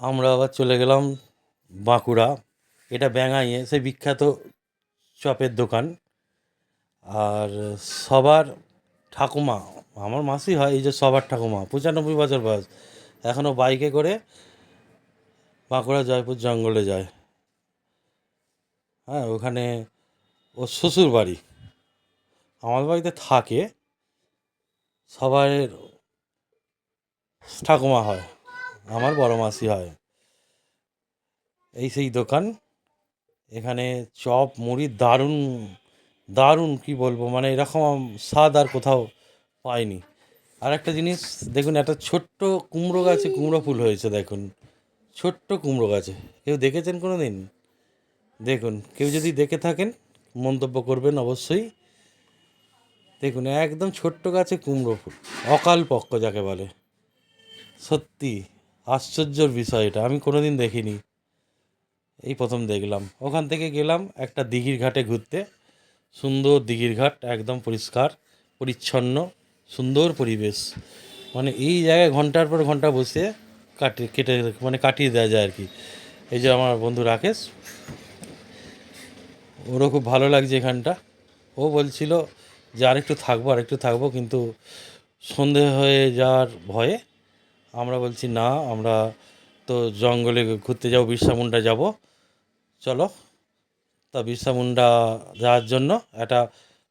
আমরা আবার চলে গেলাম বাঁকুড়া। এটা ব্যাঙাইয়ে, সেই বিখ্যাত চপের দোকান। আর সবার ঠাকুমা, আমার মাসি হয় এই যে সবার ঠাকুমা, পঁচানব্বই বছর বয়স। এখনও বাইকে করে বাঁকুড়া জয়পুর জঙ্গলে যায়। হ্যাঁ ওখানে ওর শ্বশুর বাড়ি আমাদের বাড়িতে থাকে। সবার ঠাকুমা হয়। আমার বড় মাসি হয়। এই সেই দোকান। এখানে চপ, মুড়ি দারুণ দারুণ কি বলব? মানে এরকম স্বাদ আর কোথাও পাইনি। আর একটা জিনিস, দেখুন একটা ছোট্ট কুমড়ো গাছে কুমড়ো ফুল হয়েছে, দেখুন। ছোট্ট কুমড়ো গাছে। কেউ দেখেছেন কোনো দিন দেখুন, কেউ যদি দেখে থাকেন, মন্তব্য করবেন অবশ্যই। দেখুন, একদম ছোট্ট গাছে কুমড়ো ফুল। অকাল পক্ষ যাকে বলে। সত্যি। আশ্চর্যর বিষয় এটা। আমি কোনো দিন দেখিনি। এই প্রথম দেখলাম। ওখান থেকে গেলাম একটা দিঘির ঘাটে ঘুরতে। সুন্দর দিঘির ঘাট, একদম পরিষ্কার, পরিচ্ছন্ন, সুন্দর পরিবেশ। মানে এই জায়গায় ঘণ্টার পর ঘণ্টা বসে কাটে, কেটে মানে কাটিয়ে দেওয়া যায় আর কি। এই যে আমার বন্ধু রাকেশ, ওরও খুব ভালো লাগছে এখানটা। ও বলছিল যে আরেকটু থাকব আরেকটু থাকব, কিন্তু সন্ধে হয়ে যাওয়ার ভয়ে আমরা বলছি, না, আমরা তো জঙ্গলে ঘুরতে যাব, বিরসা মুন্ডা যাব। চলো, তা বিরসা মুন্ডা যাওয়ার জন্য একটা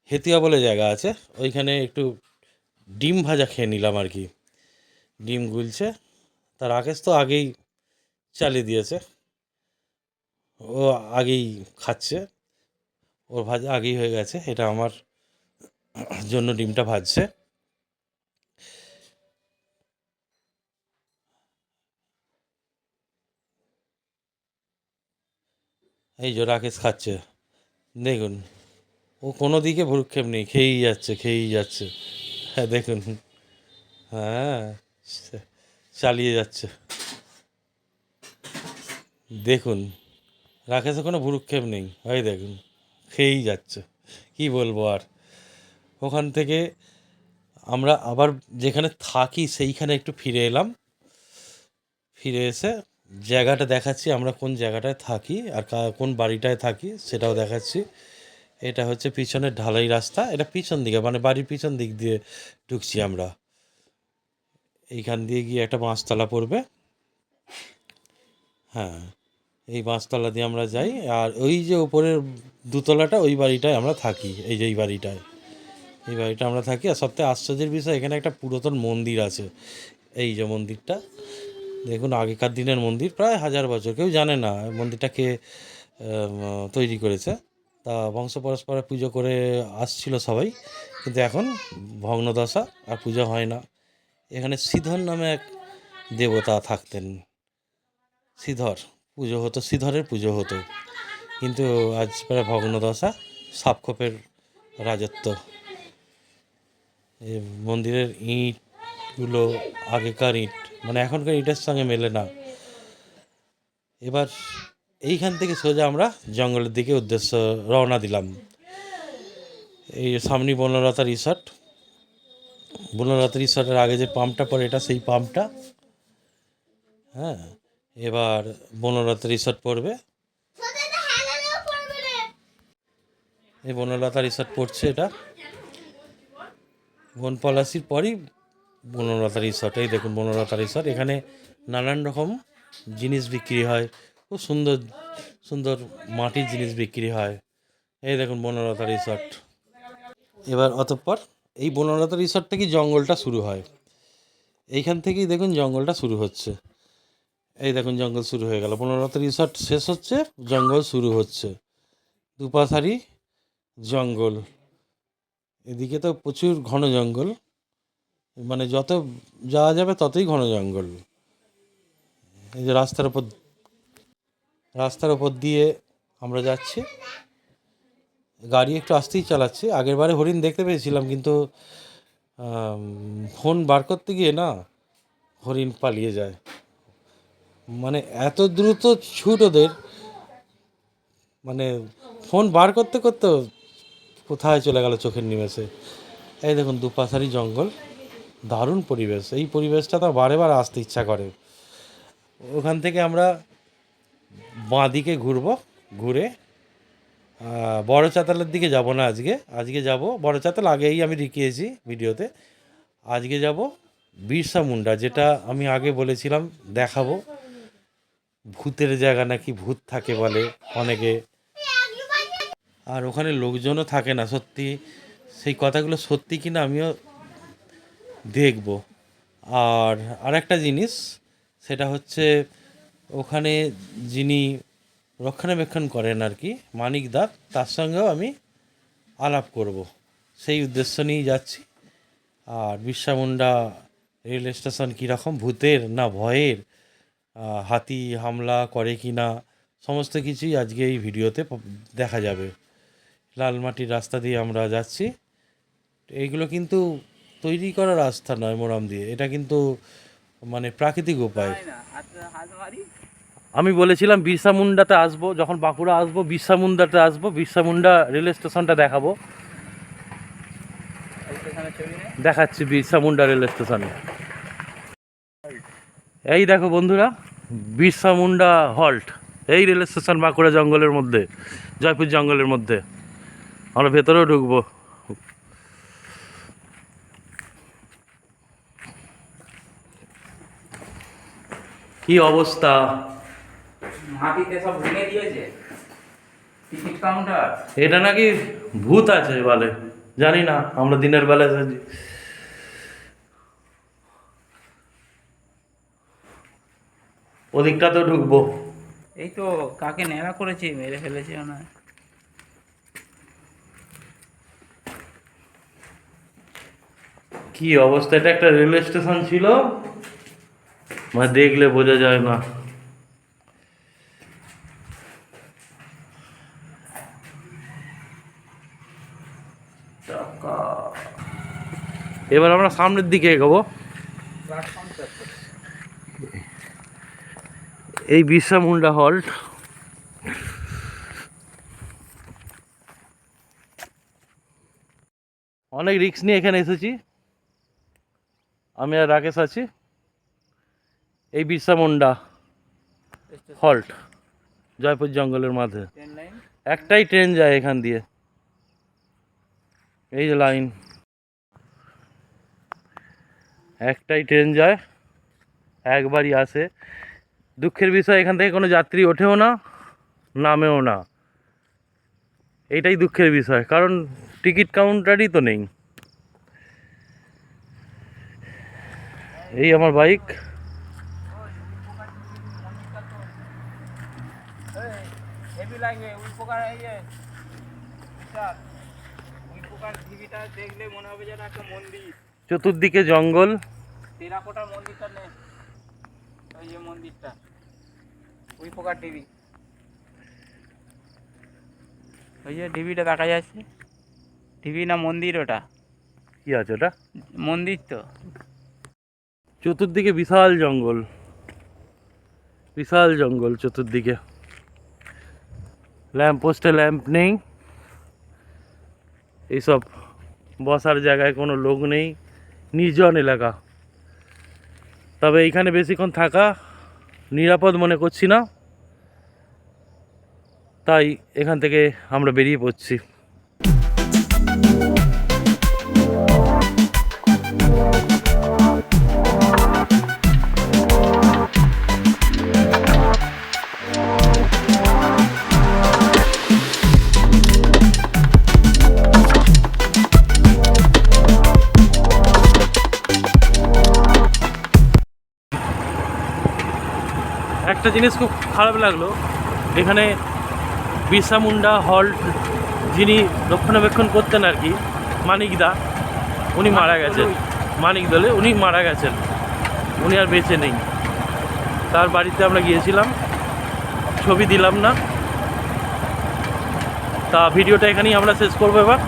হেতিয়া বলে জায়গা আছে। ওইখানে একটু ডিম ভাজা খেয়ে নিলাম আর কি। ডিম গুলছে তা রাকেশ তো আগেই চালিয়ে দিয়েছে। ও আগেই খাচ্ছে, ওর ভাজা আগেই হয়ে গেছে, এটা আমার জন্য ডিমটা ভাজছে। এই যে রাকেশ খাচ্ছে। দেখুন, ও কোনো দিকে ভ্রুক্ষেপ নেই, খেয়েই যাচ্ছে খেয়েই যাচ্ছে। হ্যাঁ দেখুন। হ্যাঁ চালিয়ে যাচ্ছে। দেখুন রাকেশে কোনো ভ্রুক্ষেপ নেই। ওই দেখুন, খেয়েই যাচ্ছে। কি বলব আর? ওখান থেকে আমরা আবার যেখানে থাকি, সেইখানে একটু ফিরে এলাম। ফিরে এসে জায়গাটা দেখাচ্ছি, আমরা কোন জায়গাটায় থাকি আর কোন বাড়িটায় থাকি সেটাও দেখাচ্ছি। এটা হচ্ছে পিছনের ঢালাই রাস্তা, এটা পিছন দিকে মানে বাড়ির পিছন দিক দিয়ে ঢুকছি আমরা। এইখান দিয়ে গিয়ে একটা বাঁশতলা পড়বে। হ্যাঁ এই বাঁশতলা দিয়ে আমরা যাই। আর ওই যে উপরের দুতলাটা, ওই বাড়িটায় আমরা থাকি, এই যে এই বাড়িটায়। এই বাড়িটা আমরা থাকি। আর সবথেকে আশ্চর্যের বিষয়, এখানে একটা পুরাতন মন্দির আছে। এই যে মন্দিরটা। দেখুন আগেকার দিনের মন্দির প্রায় হাজার বছর কেউ জানে না এই মন্দিরটা কে আহ, তৈরি করেছে। তা বংশ পরস্পরে পুজো করে আসছিল সবাই কিন্তু এখন ভগ্নদশা আর পুজো হয় না। এখানে শ্রীধর নামে এক দেবতা থাকতেন। শ্রীধর পুজো হতো শ্রীধরের পুজো হতো। কিন্তু আজ প্রায় ভগ্নদশা সাপখোপের রাজত্ব। মন্দিরের ইঁটগুলো আগেকার ইঁট মানে এখনকার ইঁটের সঙ্গে মেলে না। এবার এইখান থেকে সোজা আমরা জঙ্গলের দিকে উদ্দেশ্য রওনা দিলাম। এই সামনে বনলতা রিসর্ট। বনলতা রিসর্টের আগে যে পাম্পটা পড়ে, এটা সেই পাম্পটা। হ্যাঁ এবার বনলতা রিসর্ট পড়বে। এই বনলতা রিসর্ট পড়ছে এটা। বনপলাশির পরই বনলতা রিসর্ট এই দেখুন বনলতা রিসর্ট এখানে নানান রকম জিনিস বিক্রি হয়। খুব সুন্দর সুন্দর মাটির জিনিস বিক্রি হয়। এই দেখুন বনলতা রিসর্ট এবার অতঃপর এই বনলতা রিসর্ট থেকে জঙ্গলটা শুরু হয়? এইখান থেকেই দেখুন জঙ্গলটা শুরু হচ্ছে। এই দেখুন জঙ্গল শুরু হয়ে গেল। বনলতা রিসর্ট শেষ হচ্ছে, জঙ্গল শুরু হচ্ছে। দুপাশারি জঙ্গল। এদিকে তো প্রচুর ঘন জঙ্গল। মানে যত যাওয়া যাবে ততই ঘন জঙ্গল। এই যে রাস্তার উপর রাস্তার উপর দিয়ে আমরা যাচ্ছি। গাড়ি একটু আসতেই চালাচ্ছি। আগের বারে হরিণ দেখতে পেয়েছিলাম, কিন্তু ফোন বার করতে গিয়ে না হরিণ পালিয়ে যায়। মানে এত দ্রুত ছুট ওদের মানে ফোন বার করতে করতে কোথায় চলে গেল চোখের নিমেষে। এই দেখুন দুপাশারি জঙ্গল। দারুণ পরিবেশ। এই পরিবেশটা তো বারে বারে আসতে ইচ্ছা করে। ওখান থেকে আমরা বাঁ দিকে ঘুরবো, ঘুরে বড় চাতালের দিকে যাব না আজকে। আজকে যাব, বড় চাতাল আগেই আমি দেখিয়েছি ভিডিওতে। আজকে যাব বিরসা মুন্ডা, যেটা আমি আগে বলেছিলাম, দেখাবো। ভূতের জায়গা নাকি ভূত থাকে বলে অনেকে। আর ওখানে লোকজনও থাকে না, সত্যি। সেই কথাগুলো সত্যি কিনা আমিও দেখব। আর আরেকটা জিনিস, সেটা হচ্ছে ওখানে যিনি রক্ষণাবেক্ষণ করেন আর কি, মানিক দা, তার সঙ্গেও আমি আলাপ করব। সেই উদ্দেশ্য নিয়েই যাচ্ছি। আর বিরসামুন্ডা রেল স্টেশন কীরকম, ভূতের না ভয়ের হাতি হামলা করে কি না, সমস্ত কিছুই আজকে এই ভিডিওতে দেখা যাবে। লালমাটির রাস্তা দিয়ে আমরা যাচ্ছি। এইগুলো কিন্তু তৈরি করা রাস্তা নয় মোরাম দিয়ে। এটা কিন্তু মানে প্রাকৃতিক উপায়। আমি বলেছিলাম বিরসা মুন্ডাতে আসব যখন বাঁকুড়া আসব বিরসা মুন্ডাতে আসব বিরসা মুন্ডা রেল স্টেশনটা দেখাবো। দেখাচ্ছি বিরসা মুন্ডা রেল স্টেশনে। এই দেখো বন্ধুরা বিরসা মুন্ডা হল্ট। এই রেল স্টেশন বাঁকুড়া জঙ্গলের মধ্যে জয়পুর জঙ্গলের মধ্যে। আমরা ভেতরেও ঢুকবো। কি অবস্থা? মাটিতে সব ভেঙে দিয়েছে? Ticket counter? এটা নাকি ভূত আছে বলে জানি না আমরা দিনের বেলা এসেছি তো ঢুকবো। এই তো কাকে নেড়া করেছে মেরে ফেলেছে না কি অবস্থা এটা একটা রেলওয়ে স্টেশন ছিল? মানে দেখলে বোঝা যায় না। এবার আমরা সামনের দিকে এগোবো। এই বিরসা মুন্ডা হল্ট অনেক রিস্ক নিয়ে এখানে এসেছি। আমি আর রাকেশ আছি। এই বিরসা মুন্ডা হল্ট জয়পুর জঙ্গলের মাঝে। একটাই ট্রেন যায় এখান দিয়ে। এই যে লাইন একটাই ট্রেন যায় একবারই আসে। দুঃখের বিষয় এখান থেকে কোনো যাত্রী ওঠেও না নামেও না। এইটাই দুঃখের বিষয় কারণ টিকিট কাউন্টারই তো নেই। এই আমার বাইক। হেভি প্রকার এই যে বিশাল। প্রকার টিভিটা দেখলে মনে হবে যেন একটা মন্দির। চতুর্দিকে জঙ্গল। টেরাকোটার মন্দিরটা নেই ওই যে মন্দিরটা প্রকার টিভি ওই যে টিভিটা দেখা যাচ্ছে। টিভি না মন্দির ওটা? কি আছে ওটা? মন্দির তো। চতুর্দিকে বিশাল জঙ্গল। বিশাল জঙ্গল চতুর্দিকে। ল্যাম্প, পোস্টে ল্যাম্প নেই। এইসব বসার জায়গায় কোনো লোক নেই, নির্জন এলাকা। তবে এইখানে বেশিক্ষণ থাকা নিরাপদ মনে করছি না। তাই এখান থেকে আমরা বেরিয়ে পড়ছি। একটা জিনিস খুব খারাপ লাগল এখানে বিরসা মুন্ডা হল্ট যিনি রক্ষণাবেক্ষণ করতেন আর কি মানিকদা উনি মারা গেছেন। মানিক দলে উনি মারা গেছেন। উনি আর বেঁচে নেই। তার বাড়িতে আমরা গিয়েছিলাম ছবি দিলাম না। তা ভিডিওটা এখানেই আমরা শেষ করব এবার।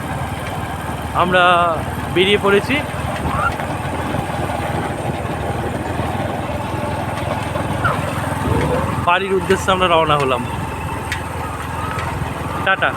আমরা বেরিয়ে পড়েছি। বাড়ির উদ্দেশ্যে আমরা রওনা হলাম। টাটা।